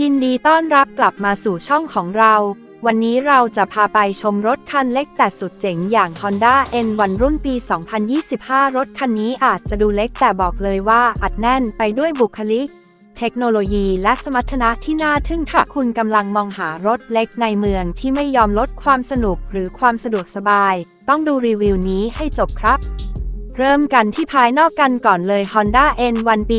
ยินดีต้อนรับกลับมาสู่ช่องของเรา วันนี้เราจะพาไปชมรถคันเล็กแต่สุดเจ๋งอย่าง Honda N1 รุ่นปี 2025 รถคันนี้อาจจะดูเล็กแต่บอกเลยว่าอัดแน่นไปด้วยบุคลิก เทคโนโลยีและสมรรถนะที่น่าทึ่งถ้าคุณกำลังมองหารถเล็กในเมืองที่ไม่ยอมลดความสนุกหรือความสะดวกสบาย ต้องดูรีวิวนี้ให้จบครับ เริ่มกันที่ภายนอกกันก่อนเลย Honda N1 ปี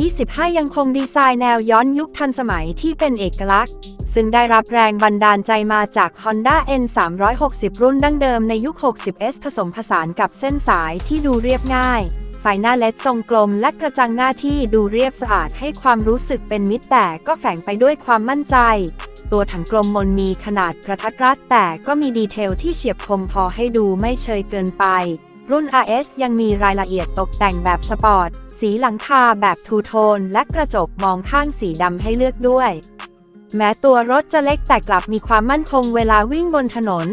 2025 ยังคงดีไซน์แนวย้อนยุคทันสมัยที่เป็นเอกลักษณ์ ซึ่งได้รับแรงบันดาลใจมาจาก Honda N360 รุ่นดั้งเดิมในยุค 60S ผสมผสานกับเส้นสายที่ดูเรียบง่าย ไฟหน้าเลดทรงกลมและกระจังหน้าที่ดูเรียบสะอาดให้ความรู้สึกเป็นมิตรแต่ก็แฝงไปด้วยความมั่นใจ ตัวถังกลมมนมีขนาดกระทัดรัดแต่ก็มีดีเทลที่เฉียบคมพอให้ดูไม่เชยเกินไป รุ่น RS ยังมีรายละเอียดตกแต่งแบบสปอร์ต สีหลังคาแบบทูโทน และกระจกมองข้างสีดำให้เลือกด้วย แม้ตัวรถจะเล็กแต่กลับมีความมั่นคงเวลาวิ่งบนถนน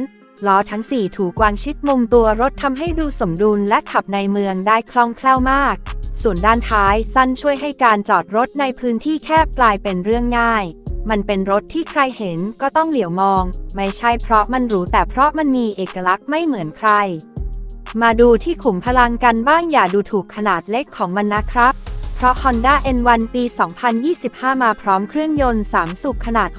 ล้อทั้ง4ถูกวางชิดมุมตัวรถทำให้ดูสมดุลและขับในเมืองได้คล่องแคล่วมาก ส่วนด้านท้ายสั้นช่วยให้การจอดรถในพื้นที่แคบกลายเป็นเรื่องง่ายมันเป็นรถที่ใครเห็นก็ต้องเหลียวมอง ไม่ใช่เพราะมันหรูแต่เพราะมันมีเอกลักษณ์ไม่เหมือนใคร มาดูที่ขุมพลังกันบ้างอย่าดูถูกขนาดเล็กของมันนะครับ เพราะ Honda N1 ปี 2025 มาพร้อมเครื่องยนต์ 3 สูบขนาด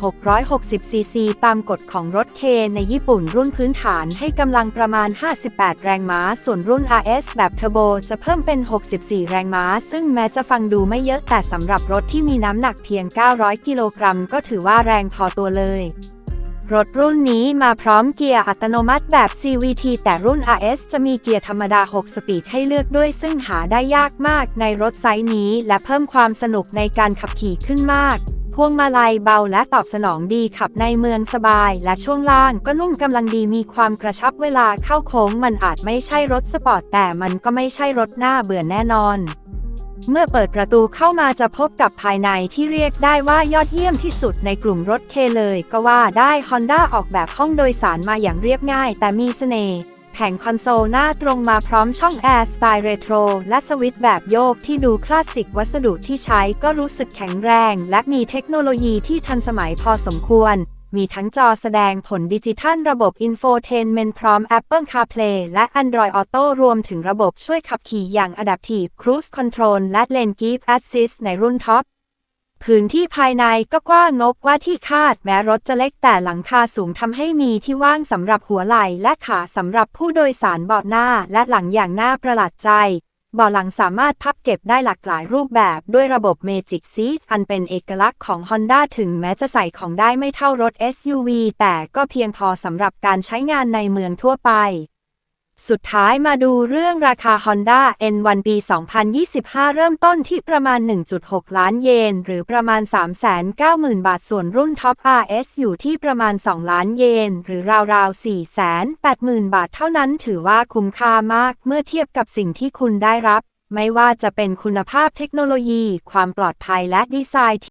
660 ซีซี ตามกฎของรถเคในญี่ปุ่นรุ่นพื้นฐานให้กำลังประมาณ 58 แรงม้า ส่วนรุ่น RS แบบเทอร์โบจะเพิ่มเป็น 64 แรงม้า ซึ่งแม้จะฟังดูไม่เยอะแต่สำหรับรถที่มีน้ำหนักเพียง 900 กิโลกรัมก็ถือว่าแรงพอตัวเลย รถรุ่นนี้มาพร้อมเกียร์อัตโนมัติแบบ CVT แต่รุ่น RS จะมีเกียร์ธรรมดา 6 สปีดให้เลือกด้วยซึ่งหาได้ยากมากในรถไซส์นี้ และเพิ่มความสนุกในการขับขี่ขึ้นมาก พวงมาลัยเบาและตอบสนองดีขับในเมืองสบาย และช่วงล่างก็นุ่มกำลังดีมีความกระชับเวลาเข้าโค้ง มันอาจไม่ใช่รถสปอร์ตแต่มันก็ไม่ใช่รถหน้าเบื่อแน่นอน เมื่อเปิดประตูเข้ามาจะพบกับภายในที่เรียกได้ว่ายอดเยี่ยมที่สุดในกลุ่มรถเคเลยก็ว่าได้ Honda ออกแบบห้องโดยสารมาอย่างเรียบง่าย แต่มีเสน่ห์แผงคอนโซลหน้าตรงมาพร้อมช่องแอร์สไตล์เรโทรและสวิตช์แบบโยกที่ดูคลาสสิกวัสดุที่ใช้ก็รู้สึกแข็งแรง และมีเทคโนโลยีที่ทันสมัยพอสมควร มีทั้งจอแสดงผลดิจิทัลระบบ Infotainment พร้อม Apple CarPlay และ Android Auto รวมถึงระบบช่วยขับขี่อย่าง Adaptive Cruise Control และ Lane Keep Assist ในรุ่นท็อปพื้นที่ภายในก็กว้างงบว่าที่คาดแม้รถจะเล็กแต่หลังคาสูงทำให้มีที่ว่างสำหรับหัวไหล่และขาสำหรับผู้โดยสารเบาะหน้าและหลังอย่างน่าประหลาดใจ บาหลังสามารถพับเก็บได้หลากหลายรูปแบบด้วยระบบเมจิกซีทอันเป็นเอกลักษณ์ของ Honda ถึงแม้จะใส่ของได้ไม่เท่ารถ SUV แต่ก็เพียงพอสำหรับการใช้งานในเมืองทั่วไป สุดท้ายมาดูเรื่องราคา Honda N1 ปี 2025 เริ่มต้นที่ประมาณ 1.6 ล้านเยน หรือประมาณ 390,000 บาท ส่วนรุ่น Top RS อยู่ที่ประมาณ 2 ล้านเยน หรือราวๆ 480,000 บาทเท่านั้นถือว่าคุ้มค่ามากเมื่อเทียบกับสิ่งที่คุณได้รับ ไม่ว่าจะเป็นคุณภาพเทคโนโลยี ความปลอดภัยและดีไซน์